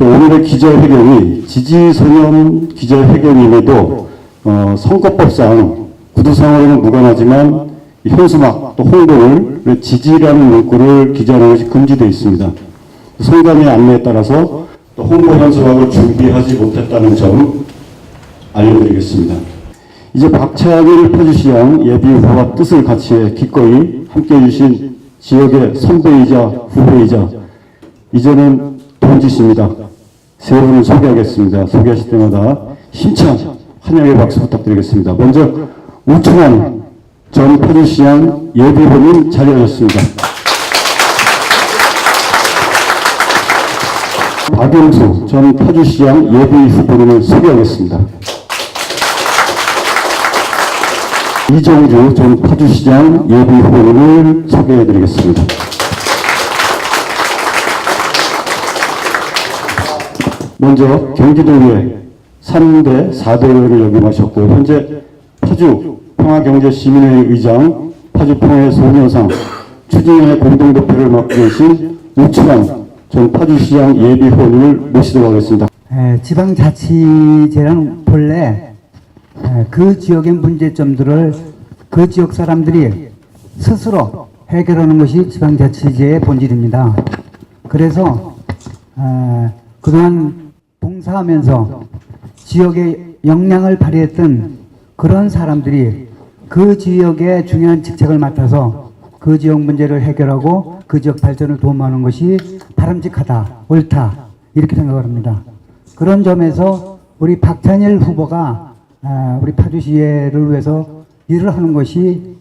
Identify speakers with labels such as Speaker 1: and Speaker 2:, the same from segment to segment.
Speaker 1: 저 오늘의 기자회견이 지지선언 기자회견임에도 어, 선거법상 구두상으로는 무관하지만 이 현수막 또 홍보를 지지라는 문구를 기재하는 것이 금지되어 있습니다. 선관위 안내에 따라서 또 홍보 현수막을 준비하지 못했다는 점 알려드리겠습니다. 이제 박찬일 포주시장 예비 후보와 뜻을 같이 기꺼이 함께해 주신 지역의 선배이자 후배이자 이제는 동지십니다. 세 분을 소개하겠습니다. 소개하실 때마다 힘찬 환영의 박수 부탁드리겠습니다. 먼저 우충환 전 포주시장 예비 후보님 자리하셨습니다. 박영수 전 파주시장 예비 후보님을 소개하겠습니다. 이정주 전 파주시장 예비 후보님을 소개해드리겠습니다. 먼저 경기도의회 3대 4대회를 역임하셨고 현재 파주 평화경제시민회의 의장 파주평화의 소녀상 추진위원회 공동대표를 맡고 계신 우충환 전 파주시장 예비 후보님을 모시도록 하겠습니다.
Speaker 2: 에, 지방자치제는 본래 에, 그 지역의 문제점들을 그 지역 사람들이 스스로 해결하는 것이 지방자치제의 본질입니다. 그래서 에, 그동안 봉사하면서 지역의 역량을 발휘했던 그런 사람들이 그 지역의 중요한 직책을 맡아서 그 지역 문제를 해결하고 그 지역 발전을 도움하는 것이 바람직하다, 옳다 이렇게 생각을 합니다. 그런 점에서 우리 박찬일 후보가 아, 우리 파주시를 위해서 일을 하는 것이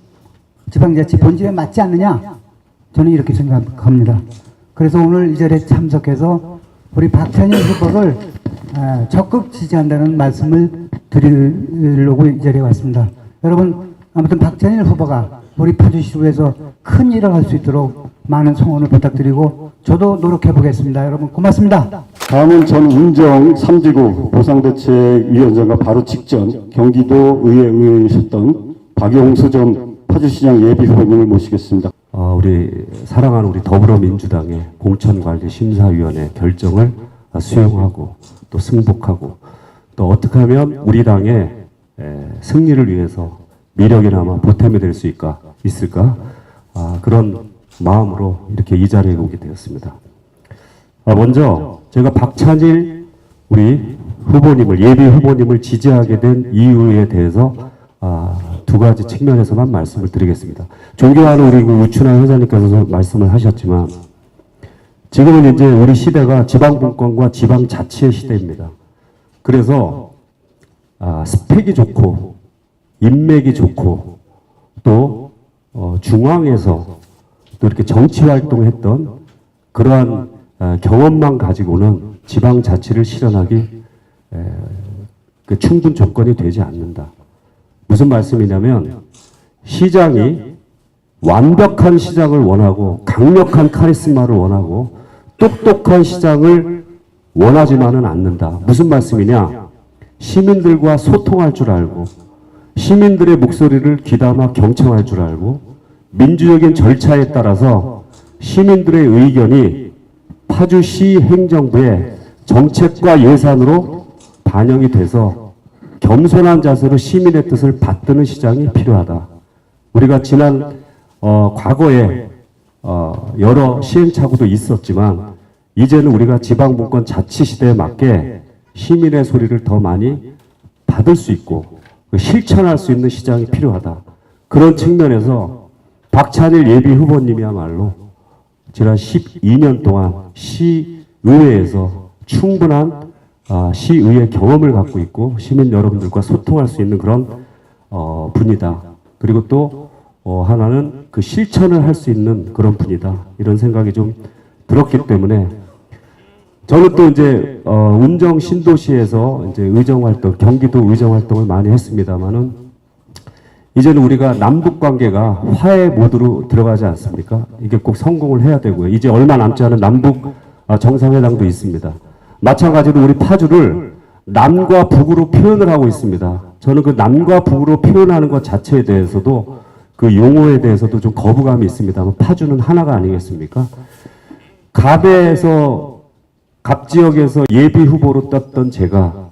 Speaker 2: 지방자치 본질에 맞지 않느냐 저는 이렇게 생각합니다. 그래서 오늘 이 자리에 참석해서 우리 박찬일 후보를 아, 적극 지지한다는 말씀을 드리려고 이 자리에 왔습니다. 여러분 아무튼 박찬일 후보가 우리 파주시를 위해서 큰 일을 할 수 있도록 많은 성원을 부탁드리고 저도 노력해 보겠습니다. 여러분 고맙습니다.
Speaker 1: 다음은 전 운정 3지구 보상대책위원장과 바로 직전 경기도 의회 의원이셨던 박용수 전 파주시장 예비 후보님을 모시겠습니다.
Speaker 3: 어, 우리 사랑하는 우리 더불어민주당의 공천관리심사위원회 결정을 수용하고 또 승복하고 또 어떻게 하면 우리 당의 에, 승리를 위해서 미력이나마 보탬이 될 수 있을까, 있을까 아, 그런 마음으로 이렇게 이 자리에 오게 되었습니다. 아, 먼저 제가 박찬일 우리 후보님을 예비 후보님을 지지하게 된 이유에 대해서 아, 두 가지 측면에서만 말씀을 드리겠습니다. 존경하는 우리 그 우춘환 회장님께서 말씀을 하셨지만 지금은 이제 우리 시대가 지방분권과 지방자치의 시대입니다. 그래서 아, 스펙이 좋고 인맥이 좋고 또 어, 중앙에서 또 이렇게 정치 활동했던 그러한 아, 경험만 가지고는 지방자치를 실현하기 에, 그 충분 조건이 되지 않는다. 무슨 말씀이냐면 시장이 완벽한 시장을 원하고 강력한 카리스마를 원하고 똑똑한 시장을 원하지만은 않는다. 무슨 말씀이냐? 시민들과 소통할 줄 알고 시민들의 목소리를 귀담아 경청할 줄 알고 민주적인 절차에 따라서 시민들의 의견이 파주시 행정부의 정책과 예산으로 반영이 돼서 겸손한 자세로 시민의 뜻을 받드는 시장이 필요하다. 우리가 지난 어, 과거에 어, 여러 시행착오도 있었지만 이제는 우리가 지방분권 자치 시대에 맞게 시민의 소리를 더 많이 받을 수 있고 그 실천할 수 있는 시장이 필요하다. 그런 측면에서 박찬일 예비 후보님이야말로 지난 12년 동안 시의회에서 충분한 아, 시의회 경험을 갖고 있고 시민 여러분들과 소통할 수 있는 그런 어, 분이다. 그리고 또 어, 하나는 그 실천을 할 수 있는 그런 분이다. 이런 생각이 좀 들었기 때문에 저는 또 이제 어, 운정 신도시에서 이제 의정 활동, 경기도 의정 활동을 많이 했습니다만은 이제는 우리가 남북 관계가 화해 모드로 들어가지 않습니까? 이게 꼭 성공을 해야 되고요. 이제 얼마 남지 않은 남북 아, 정상회담도 있습니다. 마찬가지로 우리 파주를 남과 북으로 표현을 하고 있습니다. 저는 그 남과 북으로 표현하는 것 자체에 대해서도 그 용어에 대해서도 좀 거부감이 있습니다. 파주는 하나가 아니겠습니까? 갑에서 갑 지역에서 예비 후보로 떴던 제가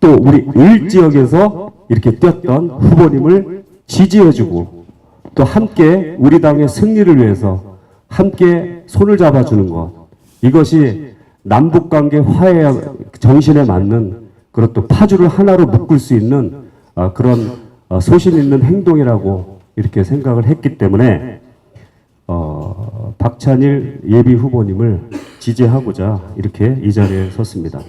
Speaker 3: 또 우리 을 지역에서 이렇게 뛰었던 후보님을 지지해주고 또 함께 우리 당의 승리를 위해서 함께 손을 잡아주는 것 이것이 남북 관계 화해 정신에 맞는 그런 또 파주를 하나로 묶을 수 있는 아, 그런 어, 소신 있는 행동이라고 이렇게 생각을 했기 때문에 어, 박찬일 예비 후보님을 지지하고자 이렇게 이 자리에 섰습니다.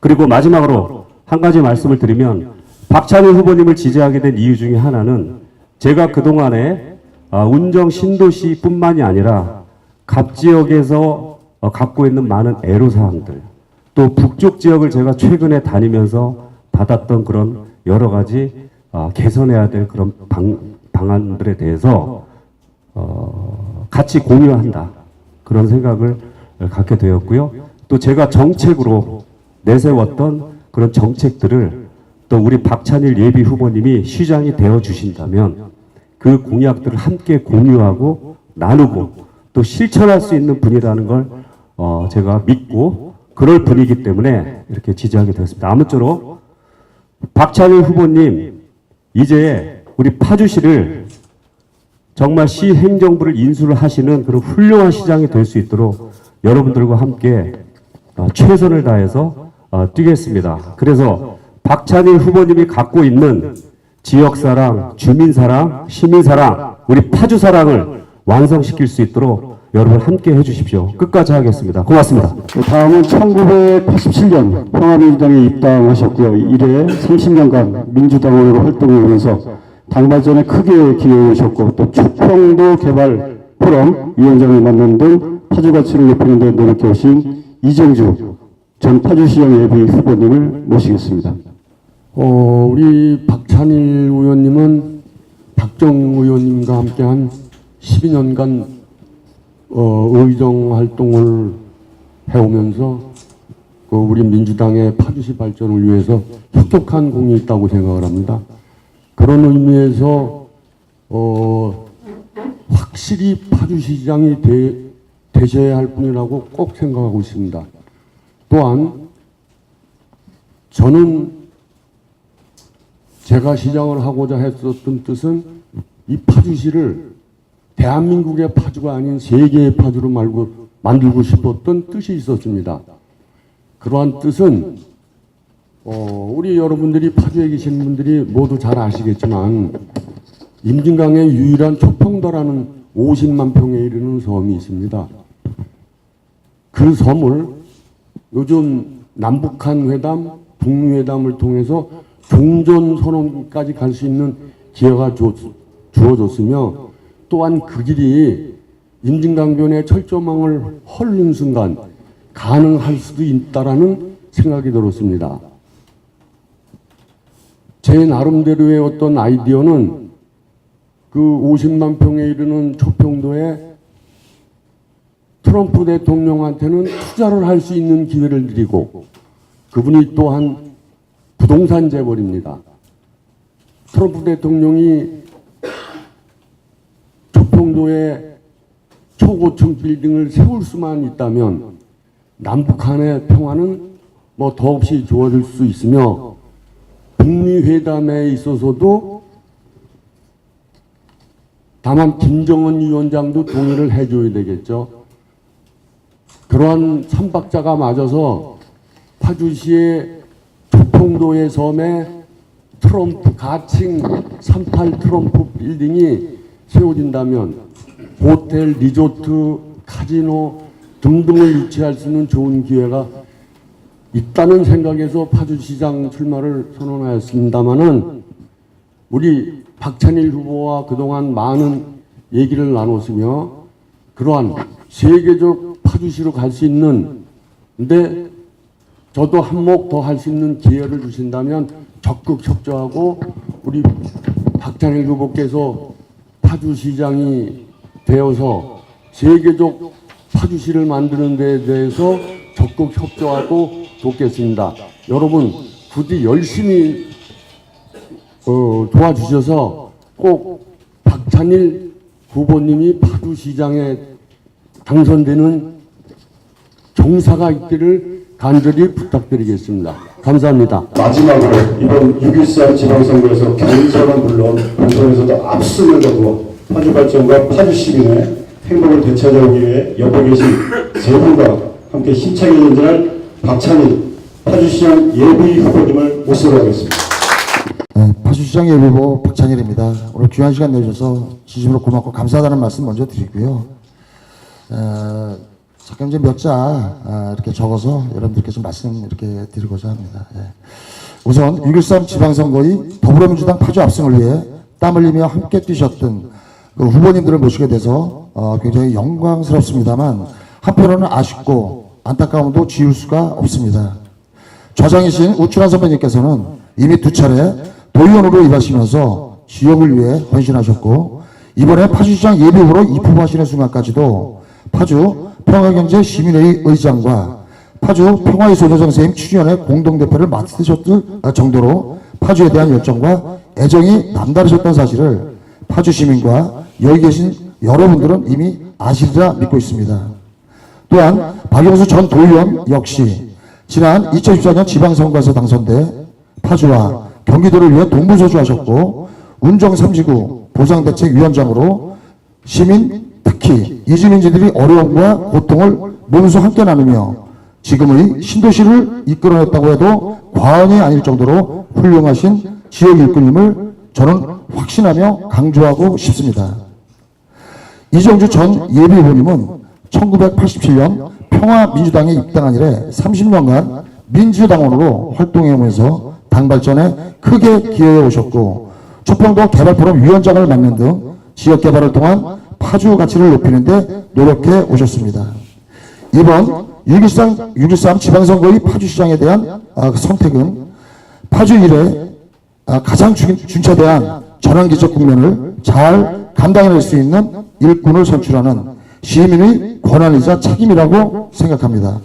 Speaker 3: 그리고 마지막으로 한 가지 말씀을 드리면 박찬일 후보님을 지지하게 된 이유 중에 하나는 제가 그동안에 아, 운정 신도시뿐만이 아니라 갑 지역에서 어, 갖고 있는 많은 애로사항들 또 북쪽 지역을 제가 최근에 다니면서 받았던 그런 여러 가지 아, 개선해야 될 그런 방, 방안들에 대해서 어, 같이 공유한다 그런 생각을 갖게 되었고요. 또 제가 정책으로 내세웠던 그런 정책들을 또 우리 박찬일 예비 후보님이 시장이 되어 주신다면 그 공약들을 함께 공유하고 나누고 또 실천할 수 있는 분이라는 걸 어, 제가 믿고 그럴 분이기 때문에 이렇게 지지하게 되었습니다. 아무쪼록 박찬일 후보님 이제 우리 파주시를 정말 시 행정부를 인수를 하시는 그런 훌륭한 시장이 될 수 있도록 여러분들과 함께 어, 최선을 다해서 어, 뛰겠습니다. 그래서 박찬일 후보님이 갖고 있는 지역 사랑, 주민 사랑, 시민 사랑, 우리 파주 사랑을 완성시킬 수 있도록 여러분 함께 해주십시오. 끝까지 하겠습니다. 고맙습니다.
Speaker 1: 다음은 1987년 평화민주당에 입당하셨고요. 이래 30년간 민주당원으로 활동하면서 당발전에 크게 기여하셨고 또 추평도 개발 포럼 위원장을 맡는 등 파주 가치를 높이는 데 노력해 오신 이정주 전 파주시장 예비 후보님을 모시겠습니다.
Speaker 4: 어, 우리 박찬일 의원님은 박정 의원님과 함께 한 12년간 어, 의정 활동을 해오면서 그 우리 민주당의 파주시 발전을 위해서 혁혁한 공이 있다고 생각을 합니다. 그런 의미에서 어, 확실히 파주시장이 되, 되셔야 할 분이라고 꼭 생각하고 있습니다. 또한 저는 제가 시장을 하고자 했었던 뜻은 이 파주시를 대한민국의 파주가 아닌 세계의 파주로 말고 만들고 싶었던 뜻이 있었습니다. 그러한 뜻은 어, 우리 여러분들이 파주에 계신 분들이 모두 잘 아시겠지만 임진강의 유일한 초평도라는 50만 평에 이르는 섬이 있습니다. 그 섬을 요즘 남북한 회담, 북미 회담을 통해서 종전 선언까지 갈 수 있는 기회가 주, 주어졌으며 또한 그 길이 임진강변의 철조망을 헐는 순간 가능할 수도 있다라는 생각이 들었습니다. 제 나름대로의 어떤 아이디어는 그 50만 평에 이르는 초평도에 트럼프 대통령한테는 투자를 할 수 있는 기회를 드리고 그분이 또한 부동산 재벌입니다. 트럼프 대통령이 초평도에 초고층 빌딩을 세울 수만 있다면 남북한의 평화는 뭐 더없이 좋아질 수 있으며 북미 회담에 있어서도 다만 김정은 위원장도 동의를 해줘야 되겠죠. 그러한 삼박자가 맞아서 파주시의 초평도의 섬에 트럼프 가칭 38 트럼프 빌딩이 세워진다면 호텔, 리조트, 카지노 등등을 유치할 수 있는 좋은 기회가 있다는 생각에서 파주시장 출마를 선언하였습니다마는 우리 박찬일 후보와 그동안 많은 얘기를 나눴으며 그러한 세계적 파주시로 갈 수 있는 근데 저도 한몫 더 할 수 있는 기회를 주신다면 적극 협조하고 우리 박찬일 후보께서 파주시장이 되어서 세계적 파주시를 만드는 데 대해서 적극 협조하고 돕겠습니다. 여러분 부디 열심히 어, 도와주셔서 꼭 박찬일 후보님이 파주시장에 당선되는 경사가 있기를 간절히 부탁드리겠습니다. 감사합니다.
Speaker 1: 마지막으로 이번 6.13 지방선거에서 경선은 물론 본선에서도 압승을 거두어 파주 발전과 파주 시민의 행복을 되찾아오기 위해 옆에 계신 세 분과 함께 힘차게 전진할 박찬일 파주시장 예비 후보님을 모시도록 하겠습니다.
Speaker 5: 네, 파주시장 예비보 박찬일입니다. 오늘 귀한 시간 내주셔서 진심으로 고맙고 감사하다는 말씀 먼저 드리고요. 어, 잠깐 이제 몇자 아, 이렇게 적어서 여러분들께 좀 말씀 이렇게 드리고자 합니다. 예. 우선 6.13 지방선거의 더불어민주당 파주 압승을 위해 땀 흘리며 함께 뛰셨던 그 후보님들을 모시게 돼서 어, 굉장히 영광스럽습니다만 한편으로는 아쉽고 안타까움도 지울 수가 없습니다. 좌장이신 우춘환 선배님께서는 이미 두 차례 도의원으로 일하시면서 지역을 위해 헌신하셨고 이번에 파주시장 예비후보로 입후보하시는 순간까지도 파주 평화경제 시민회의 의장과 파주 평화의 소녀 선생님 추진위원회 공동대표를 맡으셨을 정도로 파주에 대한 열정과 애정이 남다르셨던 사실을 파주 시민과 여기 계신 여러분들은 이미 아시리라 믿고 있습니다. 또한 박영수 전 도의원 역시 지난 2014년 지방선거에서 당선돼 파주와 경기도를 위해 동부서주하셨고 운정 3지구 보상대책위원장으로 시민 특히 이주민지들이 어려움과 고통을 몸소 함께 나누며 지금의 신도시를 이끌어냈다고 해도 과언이 아닐 정도로 훌륭하신 지역 일꾼임을 저는 확신하며 강조하고 싶습니다. 이정주 전 예비후보님은 1987년 평화민주당에 입당한 이래 30년간 민주당원으로 활동해오면서 당 발전에 크게 기여해 오셨고 초평도 개발포럼 위원장을 맡는 등 지역 개발을 통한 파주 가치를 높이는 데 노력해 오셨습니다. 이번 6.13, 6.13 지방선거의 파주시장에 대한 아, 그 선택은 파주 일에 아, 가장 준- 준차대한 전환기적 국면을 잘 감당해낼 수 있는 일꾼을 선출하는 시민의 권한이자 책임이라고 생각합니다.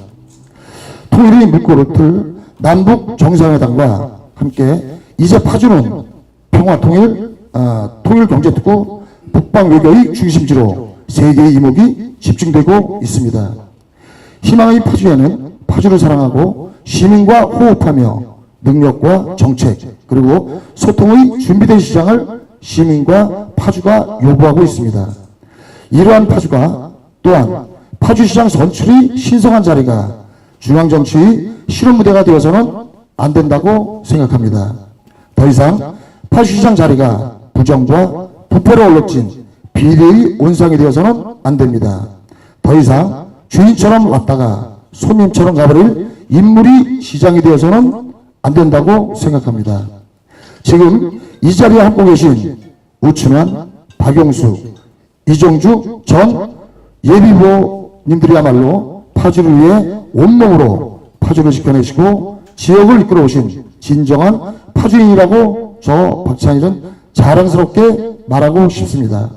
Speaker 5: 통일의 물꼬를 틀 남북 정상회담과 함께 이제 파주는 평화 통일, 아, 통일 경제 특구 북방 외교의 중심지로 세계의 이목이 집중되고 있습니다. 희망의 파주에는 파주를 사랑하고 시민과 호흡하며 능력과 정책 그리고 소통의 준비된 시장을 시민과 파주가 요구하고 있습니다. 이러한 파주가 또한 파주시장 선출이 신성한 자리가 중앙정치의 실험무대가 되어서는 안 된다고 생각합니다. 더 이상 파주시장 자리가 부정과 부패로 얼룩진 비리의 온상이 되어서는 안 됩니다. 더 이상 주인처럼 왔다가 손님처럼 가버릴 인물이 시장이 되어서는 안 된다고 생각합니다. 지금 이 자리에 앉고 계신 우춘환, 박용수, 이종주 전 예비후보님들이야말로 파주를 위해 온몸으로 파주를 지켜내시고 지역을 이끌어 오신 진정한 파주인이라고 저 박찬일은 자랑스럽게 말하고 싶습니다.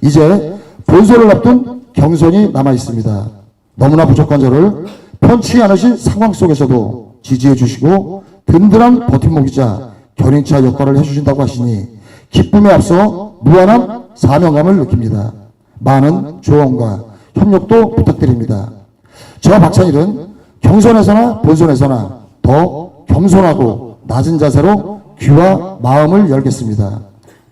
Speaker 5: 이제 본선을 앞둔 경선이 남아 있습니다. 너무나 부족한 저를 편치 않으신 상황 속에서도 지지해 주시고 든든한 버팀목이자 견인차 역할을 해주신다고 하시니 기쁨에 앞서 무한한 사명감을 느낍니다. 많은 조언과 협력도 부탁드립니다. 저 박찬일은 경선에서나 본선에서나 더 겸손하고 낮은 자세로 귀와 마음을 열겠습니다.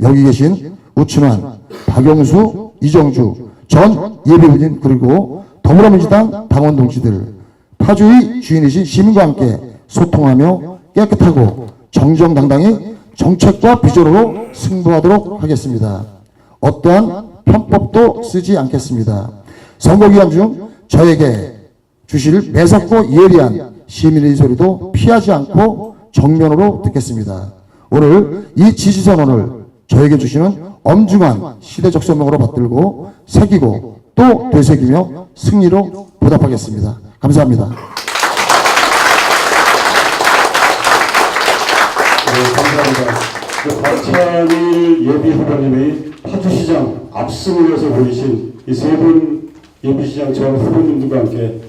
Speaker 5: 여기 계신 우춘환, 박영수, 이정주 전 예비후보님 그리고 더불어민주당 당원 동지들 파주의 주인이신 시민과 함께 소통하며 깨끗하고 정정당당히 정책과 비전으로 승부하도록 하겠습니다. 어떠한 편법도 쓰지 않겠습니다. 선거 기간 중 저에게 주실 매섭고 예리한 시민의 소리도 피하지 않고 정면으로 듣겠습니다. 오늘 이 지지선언을 저에게 주시는 엄중한 시대적 소명으로 받들고 새기고 또 되새기며 승리로 보답하겠습니다. 감사합니다.
Speaker 1: 네, 감사합니다. 그 박찬일 예비 후보님의 파주시장 압승을 위해서 모이신 이 세 분 예비시장 전 후보님들과 함께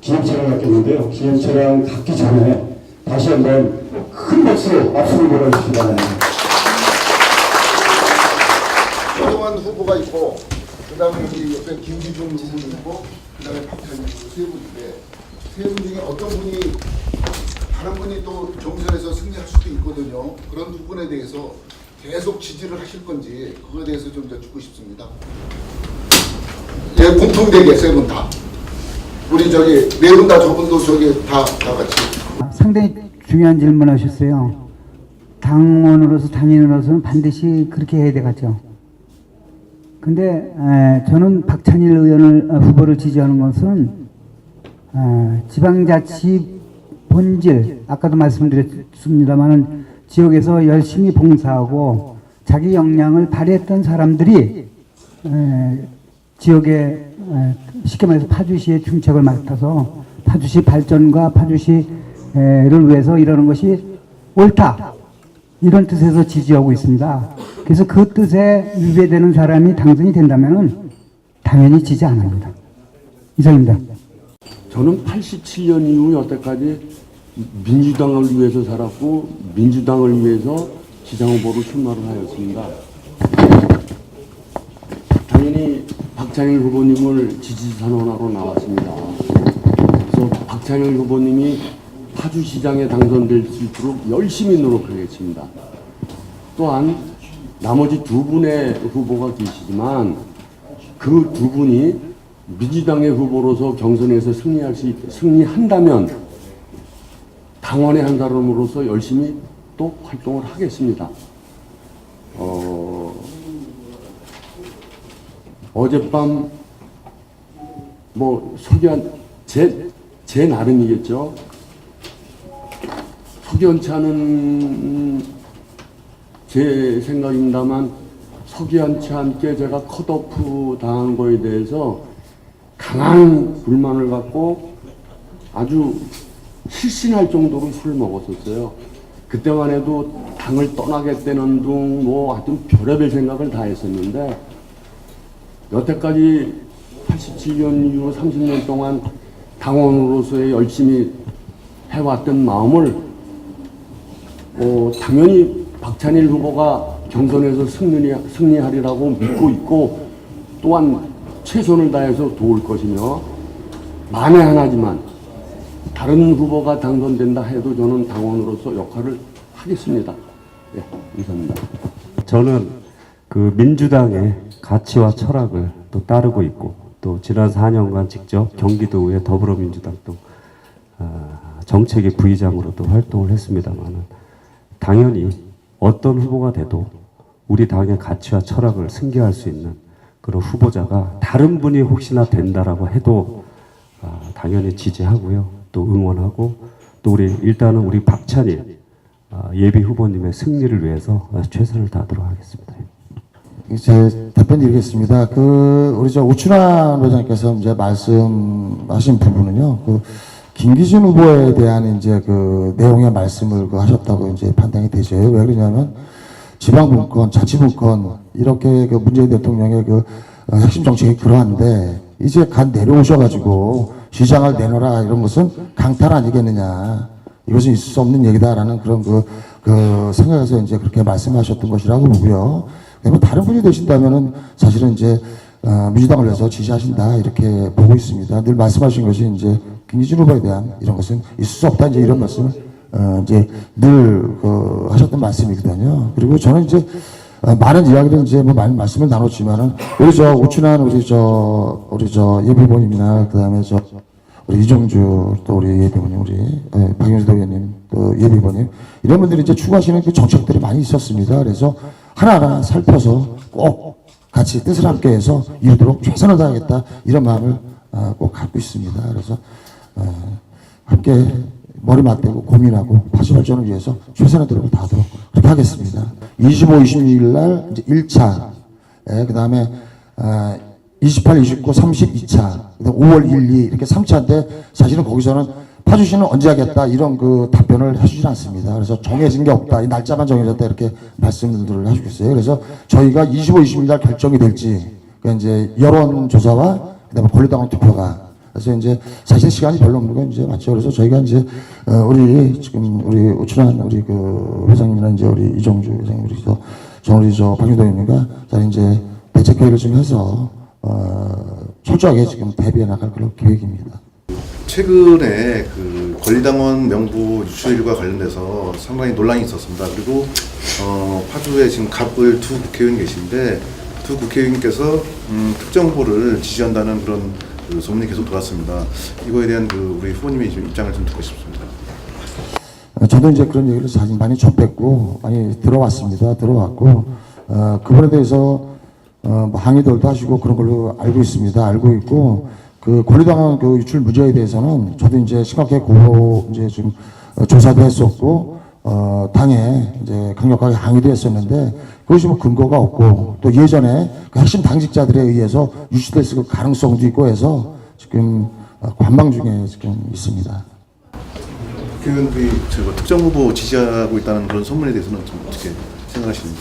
Speaker 1: 기념차를 갖겠는데요. 기념차량 갖기 전에 다시 한번 큰 박수로 압승을 보내주시기 바랍니다.
Speaker 6: 조동환 후보가 있고 그 다음에 여기 옆에 김기중 의원이 있고 그 다음에 박찬일 세 분인데 세 분 중에 어떤 분이 다른 분이 또 경선에서 승리할 수도 있거든요. 그런 부분에 대해서 계속 지지를 하실 건지 그거에 대해서 좀 여쭙고 싶습니다. 예, 공통되게 세 분 다. 우리 저기 네 분 다 저분도 저기 다 다 같이.
Speaker 2: 상당히 중요한 질문 하셨어요. 당원으로서 당인으로서는 반드시 그렇게 해야 되겠죠. 근데 에, 저는 박찬일 의원을 어, 후보를 지지하는 것은 에, 지방자치 본질 아까도 말씀드렸습니다만은 지역에서 열심히 봉사하고 자기 역량을 발휘했던 사람들이 에, 지역에 에, 쉽게 말해서 파주시의 중책을 맡아서 파주시 발전과 파주시를 위해서 이러는 것이 옳다 이런 뜻에서 지지하고 있습니다. 그래서 그 뜻에 위배되는 사람이 당선이 된다면 당연히 지지 안 합니다. 이상입니다.
Speaker 4: 저는 87년 이후 여태까지 민주당을 위해서 살았고 민주당을 위해서 시장 후보로 출마를 하였습니다. 당연히 박찬일 후보님을 지지 선언하러 나왔습니다. 그래서 박찬일 후보님이 파주시장에 당선될 수 있도록 열심히 노력하겠습니다. 또한 나머지 두 분의 후보가 계시지만 그 두 분이 민주당의 후보로서 경선에서 승리할 수 있, 승리한다면 당원의 한 사람으로서 열심히 또 활동을 하겠습니다. 어, 어젯밤 뭐 석연 제, 제 나름이겠죠. 석연차는 제 생각입니다만 석연치 않게 제가 컷오프 당한 거에 대해서 강한 불만을 갖고 아주 실신할 정도로 술을 먹었었어요. 그때만 해도 당을 떠나겠다는 둥, 뭐 하여튼 별의별 생각을 다 했었는데 여태까지 87년 이후 30년 동안 당원으로서의 열심히 해왔던 마음을 어, 당연히 박찬일 후보가 경선에서 승리, 승리하리라고 믿고 있고 또한 최선을 다해서 도울 것이며 만에 하나지만 다른 후보가 당선된다 해도 저는 당원으로서 역할을 하겠습니다. 예, 이상입니다.
Speaker 3: 저는 그 민주당의 가치와 철학을 또 따르고 있고 또 지난 4년간 직접 경기도의 더불어민주당 또 아, 정책의 부의장으로도 활동을 했습니다만은 당연히 어떤 후보가 돼도 우리 당의 가치와 철학을 승계할 수 있는 그런 후보자가 다른 분이 혹시나 된다라고 해도 아, 당연히 지지하고요 또 응원하고 또 우리 일단은 우리 박찬일 아, 예비 후보님의 승리를 위해서 최선을 다하도록 하겠습니다.
Speaker 5: 제 답변 드리겠습니다. 그 우리 저 오춘환 회장님께서 이제 말씀하신 부분은요. 그 김기준 후보에 대한 이제 그 내용의 말씀을 그 하셨다고 이제 판단이 되죠. 왜 그러냐면 지방분권, 자치분권 이렇게 그 문재인 대통령의 그 어, 핵심 정책이 그러한데 이제 간 내려오셔가지고 시장을 내놓으라 이런 것은 강탈 아니겠느냐. 이것은 있을 수 없는 얘기다라는 그런 그, 그 생각에서 이제 그렇게 말씀하셨던 것이라고 보고요. 그다음에 다른 분이 되신다면은 사실은 이제 어, 민주당을 위해서 지지하신다 이렇게 보고 있습니다. 늘 말씀하신 것이 이제 김기준 후보에 대한 이런 것은 있을 수 없다 이제 이런 말씀을 어, 이제 늘 그 하셨던 말씀이거든요. 그리고 저는 이제 어, 많은 이야기를 이제 뭐 많은 말씀을 나눴지만은 우리 저 오춘환 우리 저 우리 저 예비본님이나 그다음에 저 우리 이정주 또 우리 예비원님 우리 예, 박영수 의원님 또 예비원님 이런 분들이 이제 추구하시는 그 정책들이 많이 있었습니다. 그래서 하나하나 살펴서 꼭 같이 뜻을 함께해서 이루도록 최선을 다하겠다 이런 마음을 어, 꼭 갖고 있습니다. 그래서 어, 함께 머리 맞대고 고민하고 파시 발전을 위해서 최선의 노력을 다하도록 그렇게 하겠습니다. 25, 26일 날 이제 1차, 예, 그 다음에 어, 28, 29, 30, 2차, 그다음 5월 1, 2 이렇게 3차인데 사실은 거기서는 파주시는 언제 하겠다 이런 그 답변을 해주진 않습니다. 그래서 정해진 게 없다. 이 날짜만 정해졌다 이렇게 말씀들을 해주고 있어요. 그래서 저희가 25, 26일 날 결정이 될지 그 이제 여론조사와 그다음에 권리당원 투표가 그래서 이제 사실 시간이 별로 없는 건 이제 맞죠. 그래서 저희가 이제 어, 우리 지금 우리 오춘환 우리 그 회장님이나 이제 우리 이정주 회장님 우리 저, 저 박윤도 의원님과 자 이제 대책 회의를 좀 해서 어, 철저하게 지금 대비해 나갈 그런 계획입니다.
Speaker 6: 최근에 그 권리당원 명부 유출과 관련돼서 상당히 논란이 있었습니다. 그리고 어, 파주에 지금 갑을 두 국회의원 계신데 두 국회의원께서 음, 특정 후보를 지지한다는 그런 그 소문이 계속 돌았습니다. 이거에 대한 그 우리 후보님의 좀 입장을 좀 듣고 싶습니다.
Speaker 5: 어, 저도 이제 그런 얘기를 사실 많이 접했고 많이 들어왔습니다. 들어왔고 어, 그분에 대해서 어, 뭐 항의들도 하시고 그런 걸로 알고 있습니다. 알고 있고 그 권리당한 그 유출 무죄에 대해서는 저도 이제 심각하게 고 이제 좀 어, 조사도 했었고 어, 당에 이제 강력하게 항의도 했었는데 그것이 뭐 근거가 없고 또 예전에 그 핵심 당직자들에 의해서 유출됐을 가능성도 있고 해서 지금 어, 관망 중에 지금 있습니다.
Speaker 6: 국회의원들이 저거 특정 후보 지지하고 있다는 그런 소문에 대해서는 좀 어떻게 생각하십니까?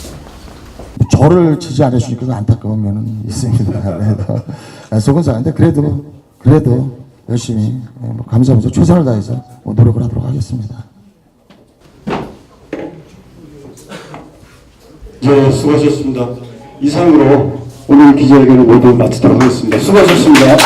Speaker 5: 저를 지지 안 해주니까 그 안타까운 면은 있습니다. 그래도 아, 속은 상한데 그래도 그래도 열심히 예, 뭐 감사하면서 최선을 다해서 뭐 노력을 하도록 하겠습니다.
Speaker 1: 네, 수고하셨습니다. 이상으로 오늘 기자회견을 모두 마치도록 하겠습니다. 수고하셨습니다.